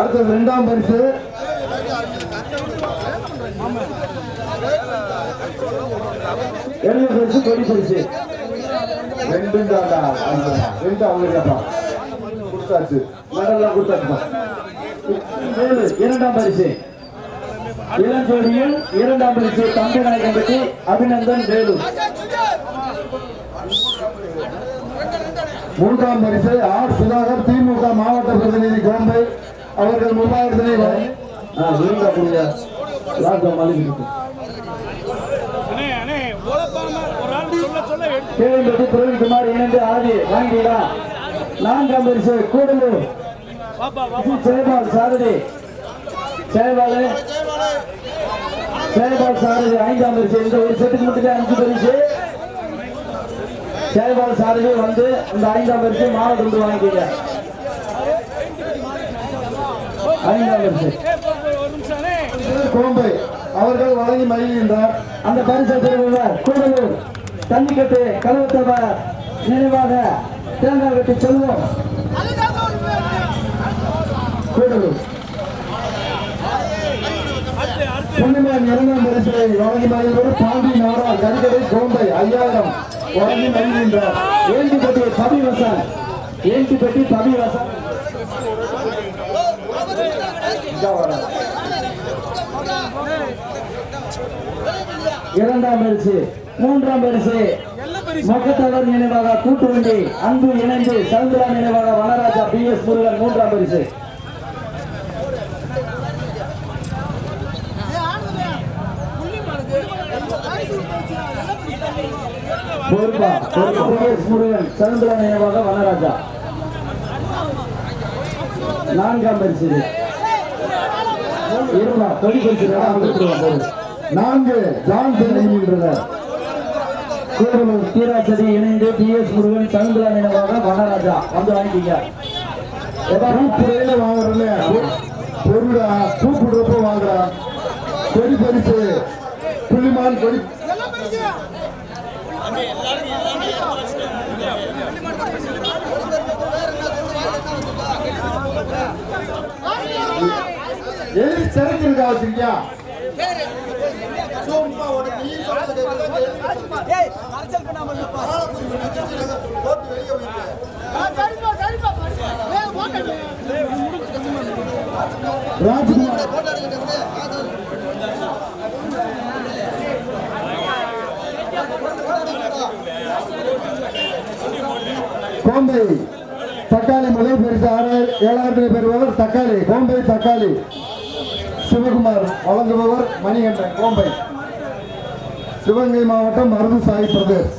அடுத்தது ரெண்டாம் பரிசு. எழுபது பரிசு கொடி பரிசு. ரெண்டும் தாண்டா ரெண்டு அவங்களுக்கப்பா கொடுத்தாச்சு. மெடல்லாம் கொடுத்தாச்சுப்பா. ஏழு இரண்டாம் பரிசு. இளஞ்சோடியில் இரண்டாம் பரிசு தம்பிநாயகம் பற்றி அபிநந்தன் வேலு. மூன்றாம் பரிசு ஆர். சுதாகர் திமுக மாவட்ட பிரதிநிதி கோம்பை. அவர்கள் விருந்தா கொடுங்க. லாக்டவுன் மாதிரி இருக்கு. அண்ணே அண்ணே உழப்பாம ஒரு ஆள் சொல்ல சொல்ல எடுத்து. கேள்வி பிரவீன்குமார் இணைந்து ஆதி வாங்கிடா. நான்காம் பரிசு கூடலூர். ஜெயபால் சாரதி. ஜெயபால் ஜெயபால் சாரதி ஐந்தாம் பரிசு இந்த ஒரு செட்டுக்கு மட்டும் அஞ்சு பரிசு. ஜெயபால் சாரதி வந்து இந்த ஐந்தாம் பரிசு மாலை கொண்டு வாங்கிக்கங்க. ஐந்தாம் கோம்பை. அவர்கள் வழங்கி மகிழ்கின்றார் அந்த பரிசை பெறுபவர் கூடலூர். தண்ணிக்கட்டு கழுவத்தவ நினைவாக தேங்காய் கட்டி செல்வோம். கூடலூர். அடுத்து இரண்டாம் பரிசை வழங்கி மகிழ்வர் பாண்டி நாடா கரிகடை கோம்பை ஐயாயிரம். வழங்கி மகிழ்கின்றார் பவி வசன். பவி வசன். இதா இரண்டாம் பரிசு மூன்றாம் பரிசு. மக்கத்தவர் நினைவாக கூட்டுவண்டி அன்பு இணைந்து சவுந்தரா நினைவாக வனராஜா பி எஸ் முருகன் மூன்றாம் பரிசு. பொறுப்பா. பி எஸ் முருகன் சந்திரா நினைவாக வனராஜா. நான்காம் பரிசு. இது. இருமா தொடி நான்கு ஜான் தெரிவிக்கின்றனர் கூடலூர் தீராசதி இணைந்து பி எஸ் முருகன் சந்திரா நினைவாக வனராஜா வந்து வாங்கிக்கீங்க. பூப்புறையில வாங்குறல பொருளா? பூப்புடுறப்ப கொடி பரிசு புள்ளிமான் கொடி எது வச்சிருக்கியா கோம்பை தக்காளி மலை பரிசு ஆறாயிரம் ஏழாயிரத்தில் பெறுபவர் தக்காளி. கோம்பை தக்காளி. சிவகுமார் வழங்குபவர் மணிகண்டன் கோம்பை சிவகங்கை மாவட்டம் மருது சாய் பிரதேஷ்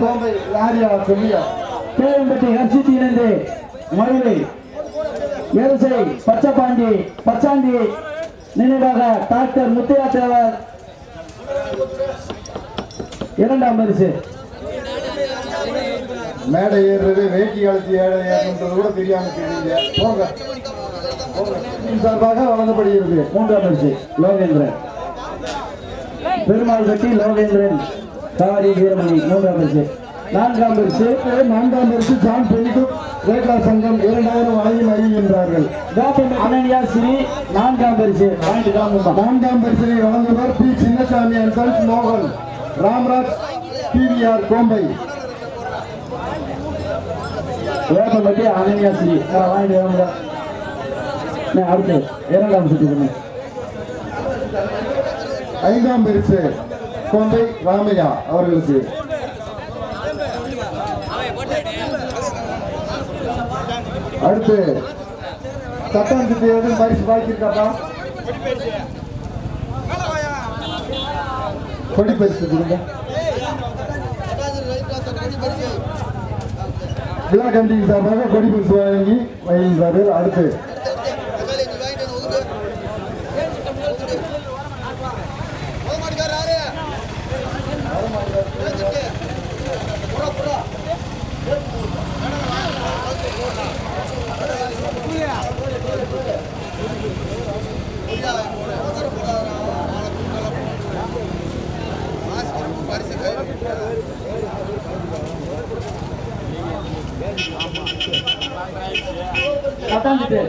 கோம்பை யாரியா சொல்லியா? கேஎம்பட்டி ஹர்ஷித் இணைந்து மதுரை ஏரசை பச்சைப்பாண்டி பச்சாண்டி நினைவாக டாக்டர் முத்தையா தேவர் இரண்டாம் பரிசு மேடை ஏறுறது வேட்டி கழிச்சு ஏழை ஏறுன்றது கூட தெரியாம தெரியல போங்க. சார்பாக வழங்கப்படுகிறது மூன்றாம் பரிசு லோகேந்திரன். பெருமாள் வெட்டி லோகேந்திரன். காரி வீரமணி மூன்றாம் பரிசு நான்காம் பரிசு நான்காம் பரிசு ஜான் பெரிக்கும் ரேகா சங்கம் இரண்டாயிரம் வழங்கி மகிழ்கின்றார்கள் அனன்யா ஸ்ரீ நான்காம் பரிசு நான்காம் பரிசினை வழங்குவர் பி சின்னசாமி அண்ட் சன்ஸ் மோகன். ராம்ராஜ் பிவிஆர் கோம்பை. வேப்பம்பட்டி அனன்யா ஸ்ரீ வாங்கிட்டு வாங்க நான் அடுத்து. இரண்டாம் சுற்று ஐந்தாம் பரிசு கோம்பை ராமையா அவர்களுக்கு. அடுத்து தட்டான் சுத்தி எதுவும் பரிசு பாய்ச்சிருக்காப்பா இருக்காப்பா கொடி பரிசு கொடுங்க. விழா கமிட்டி சார்பாக கொடி பரிசு வாங்கி வகின்றார்கள் அடுத்து பரிசு கட்டாஞ்சிட்டு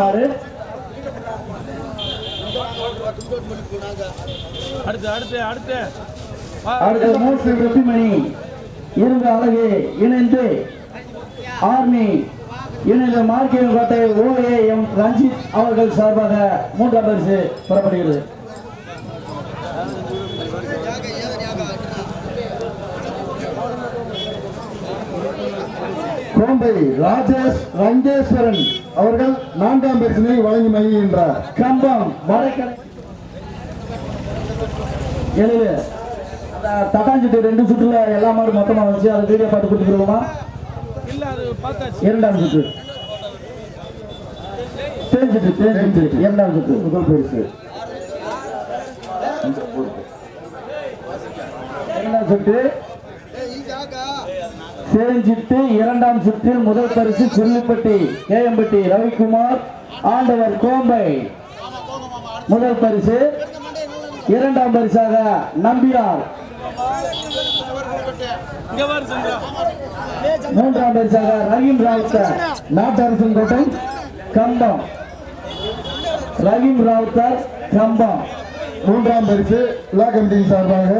மாறு. அடுத்து அடுத்து அடுத்து. அடுத்த மூன்று வெற்றிமணி இருந்த அழகு இணைந்து ஆர்மி இணைந்த மார்க்கின் கோட்டை ஓஏ எம் ரஞ்சித் அவர்கள் சார்பாக மூன்றாம் பரிசு பெறப்படுகிறது. கோம்பை ராஜேஷ் ரங்கேஸ்வரன் அவர்கள் நான்காம் பரிசினை வழங்கி மகிழ்கின்றார். கம்பம் வடக்கரை எழுது தட்டாஞ்சிட்டு ரெண்டு சுற்றுல எல்லா மாடு மொத்தமா வச்சு அதை வீடியோ பார்த்து கொடுத்துருவோமா இரண்டாம் சுற்று தேஞ்சிட்டு தேஞ்சிட்டு இரண்டாம் சுற்று முதல் பரிசு. இரண்டாம் சுற்று தெரிஞ்சிட்டு இரண்டாம் சுற்றில் முதல் பரிசு சில்லிப்பட்டி கேயம்பட்டி ரவிக்குமார் ஆண்டவர் கோம்பை. முதல் பரிசு இரண்டாம் பரிசாக நம்பினார் மூன்றாம் பரிசாக ரஹீம் ராவுத்தர் நாட்டரசன் கோட்டை கம்பம். ரஹீம் ராவுத்தர் கம்பம். மூன்றாம் பரிசு விழா கமிட்டியின் சார்பாக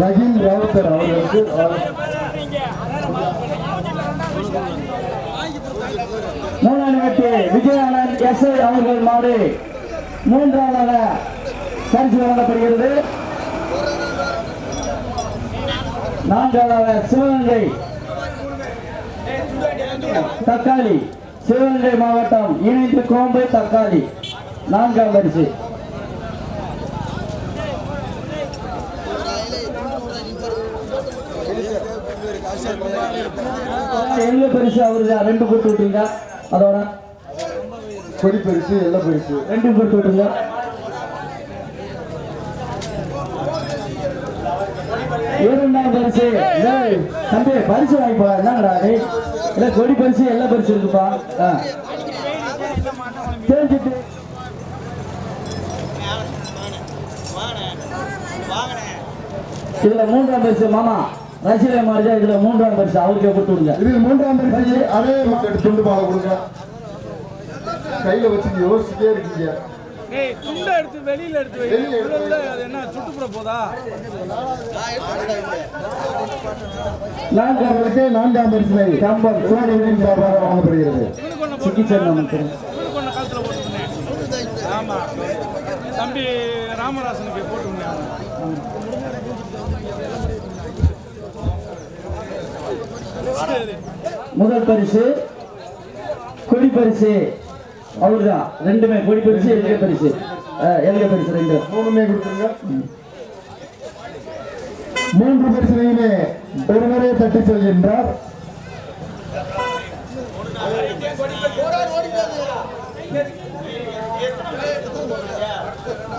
ரஹீம் ராவுத்தர் அவர்களுக்கு மூணாம் விஜயானந்த் எஸ் அவர்கள் மாடு மூன்றாவதாக பரிசு வழங்கப்படுகிறது. நான்காவதாக சிவகங்கை தக்காளி. சிவகங்கை மாவட்டம் இணைந்து கோம்பை தக்காளி. நான்காம் பரிசு. எங்க பரிசு அவருதான் ரெண்டு போட்டு விட்டீங்க அதோட கொடி பரிசு எல்ல பரிசு. ரெண்டு போட்டு பரிசு. ஏய், தம்பி பரிசு வாங்கி போடா என்னங்கடா டேய். இல்ல கொடி பரிசு எல்லா பரிசு இருக்குப்பா. தெரிஞ்சுட்டு. இதுல மூன்றாம் பரிசு மாமா. ரசிகை மாறுதா இதுல மூன்றாம் பரிசு அவருக்கே கொடுத்து விடுங்க. இதில் மூன்றாம் பரிசு அதே மக்கள் துண்டு மாலை கொடுங்க. கையில வச்சு யோசிச்சுட்டே இருக்கீங்க. ஏய் துண்டை எடுத்து வெளியில எடுத்து வெளியில அது என்ன சுட்டுப்புற போதா? நான்காம் அவர்களுக்கு நான்காம் பரிசினை கம்பம் சார்பாக வழங்கப்படுகிறது போட்டுருந்தேன் ஆமா. தம்பி ராமராசனுக்கு முதல் பரிசு கொடி பரிசு. அவர்தான் ரெண்டுமே கொடி பரிசு எல்கை பரிசு. எல்கை பரிசு ரெண்டு. மூணுமே கொடுத்துருங்க. மூன்று பரிசினையுமே ஒருவரே தட்டி செல்கின்றார்.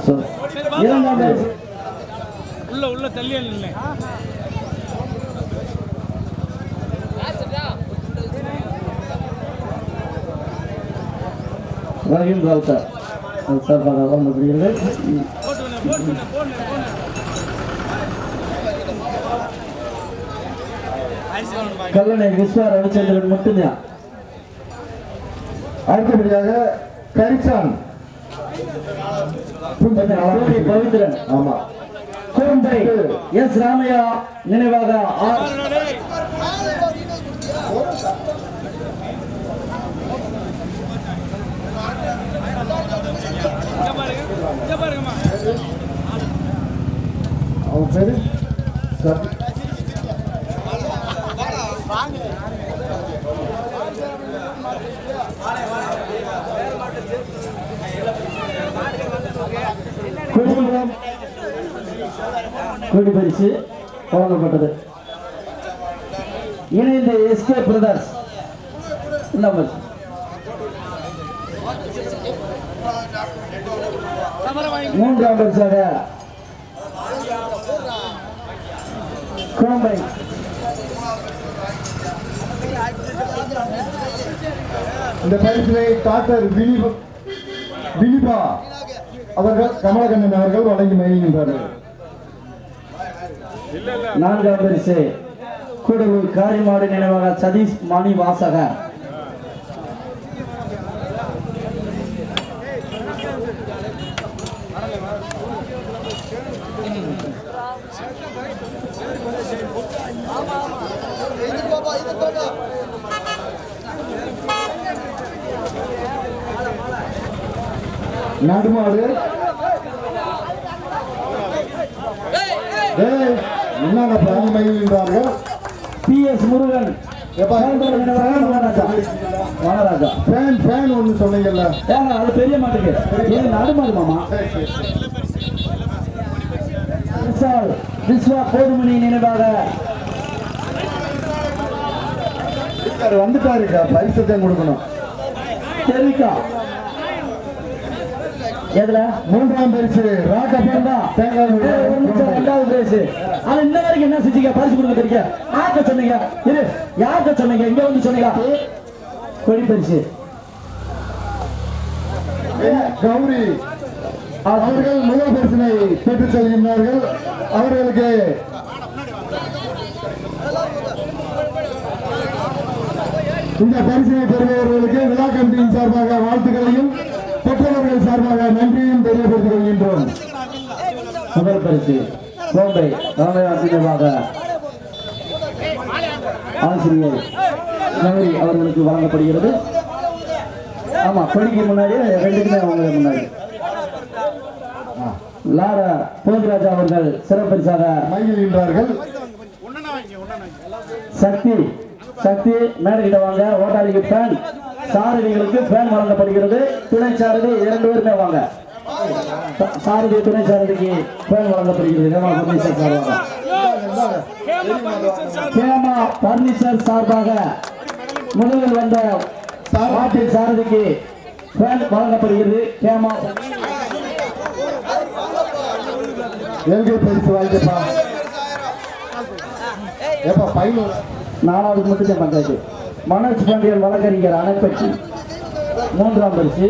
So, இரண்டாம் பரிசு. உள்ள உள்ள தள்ளியே நில்லை ரஹீம் ராவுத்தர் அது சார்பாக வழங்கப்படுகிறது கல்லணை விஸ்வா ரவிச்சந்திரன் மட்டும்தான் அடுத்தபடியாக கரிச்சான் கோவை பவித்ரன் ஆமா கோம்பை எஸ் ராமையா நினைவாக ஆர் அவன் பேரு கொடி பரிசு வழங்கப்பட்டது இணைந்த எஸ்கே பிரதர்ஸ் நம்ம மூன்றாம் பரிசாக. கோம்பை இந்த பரிசினை டாக்டர் வினிபா வினிபா அவர்கள் கமலகண்ணன் அவர்கள் வழங்கி மகிழ்கின்றார்கள் நான்காம் பரிசு கூடலூர் காரிமாடு நினைவாக சதீஷ் மணி வாசகர் நடுமாடு. என்னங்க பிராணி மகிழ்கின்றார்கள் P S Murugan. Vanaraja fan fan ஒன்று சொன்னீங்கல்ல? ஏங்க அது பெரிய மாட்டுக்கு. இது நடுமாடு மாமா. விசால் விஸ்வா போதுமணி நினைவாக. வந்துட்டாருக்கா? பரிசத்தை கொடுக்கணும். தெரிவிக்கா. எதுல? மூன்றாம் பரிசு ராக்கப்பன் தான் ரெண்டாவது பிரைஸ் ஆனா இந்த வரைக்கும் என்ன செஞ்சீங்க? பரிசு கொடுக்க தெரியுங்க. யார்கிட்ட சொன்னீங்க? இரு. யார்கிட்ட சொன்னீங்க? இங்க வந்து சொன்னீங்க. கொடி பரிசு. கௌரி அவர்கள் முதல் பரிசினை பெற்றுச் செல்கின்றார்கள். அவர்களுக்கு இந்த பரிசினை பெறுபவர்களுக்கு விழா கமிட்டியின் சார்பாக வாழ்த்துக்களையும் பெற்றவர்கள் சார்பாக நன்றியும் தெரியப்படுத்திக் கொள்கின்றோம். முதல் பரிசு கோம்பை ராமநாத் ஆசிரியர் நகரி அவர்களுக்கு வழங்கப்படுகிறது. ஆமா கொடிக்கு முன்னாடி ரெண்டுக்குமே அவங்க முன்னாடி. லாரா போதிராஜா அவர்கள் சிறப்பரிசாக மகிழ்கின்றார்கள் ஒன்னா சக்தி சக்தி மேடைகிட்ட வாங்க ஓட்டாளிக்கு ஃபேன் சாரதிகளுக்கு ஃபேன் வழங்கப்படுகிறது. துணை சாரதி இரண்டு பேருமே வாங்க. சாரதி துணை சாரதிக்கு ஃபேன் வழங்கப்படுகிறது. ஹேமா பர்னிச்சர் சார்பாக. ஹேமா பர்னிச்சர் சார்பாக முதலில் வந்த மாட்டின் சாரதிக்கு ஃபேன் வழங்கப்படுகிறது. ஹேமா எல்கை பரிசு வாங்கிப்பா. ஏப்பா பையன். நாலாவது மட்டும் பஞ்சாயத்து. மனோஜ் பாண்டியன் வழக்கறிஞர் அணைப்பட்டி மூன்றாம் பரிசு.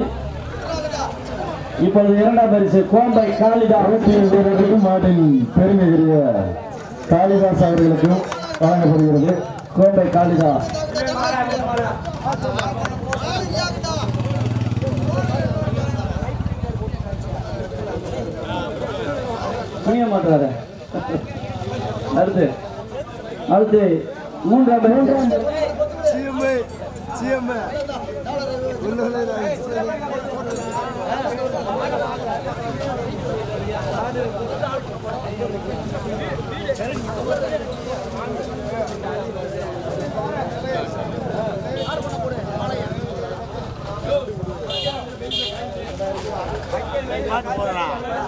இப்பொழுது இரண்டாம் பரிசு கோம்பை காளிதாஸ் வீரர்களுக்கும் மாட்டின் பெருமைக்குரிய காளிதாஸ் அவர்களுக்கும் வழங்கப்படுகிறது. கோம்பை காளிதாஸ். புரிய மாட்டாரு அடுத்து அடுத்து மூன்றாம் மூன்றாம்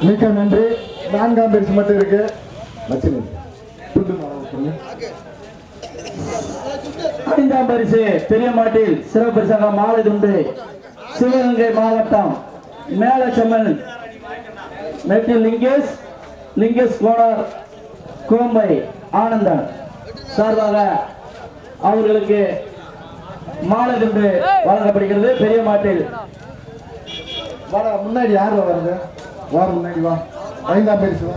மிக்க நன்றி. நான்காம் பரிசு மட்டும் இருக்கு. லட்சுமி துண்டு மாலை கொடுங்க. ஐந்தாம் பரிசு பெரியமாட்டில் சிறப்பு பரிசாக மாலை துண்டு சிவகங்கை மாவட்டம் மேலச்செம்மல் மெட்டில் லிங்கேஷ் லிங்கேஷ் கோனார் கோம்பை ஆனந்தன். சார்பாக அவர்களுக்கு மாலை துண்டு வழங்கப்படுகிறது பெரியமாட்டில் வர முன்னாடி யார் வருது வா முன்னாடி வா. ஐந்தாம் பரிசு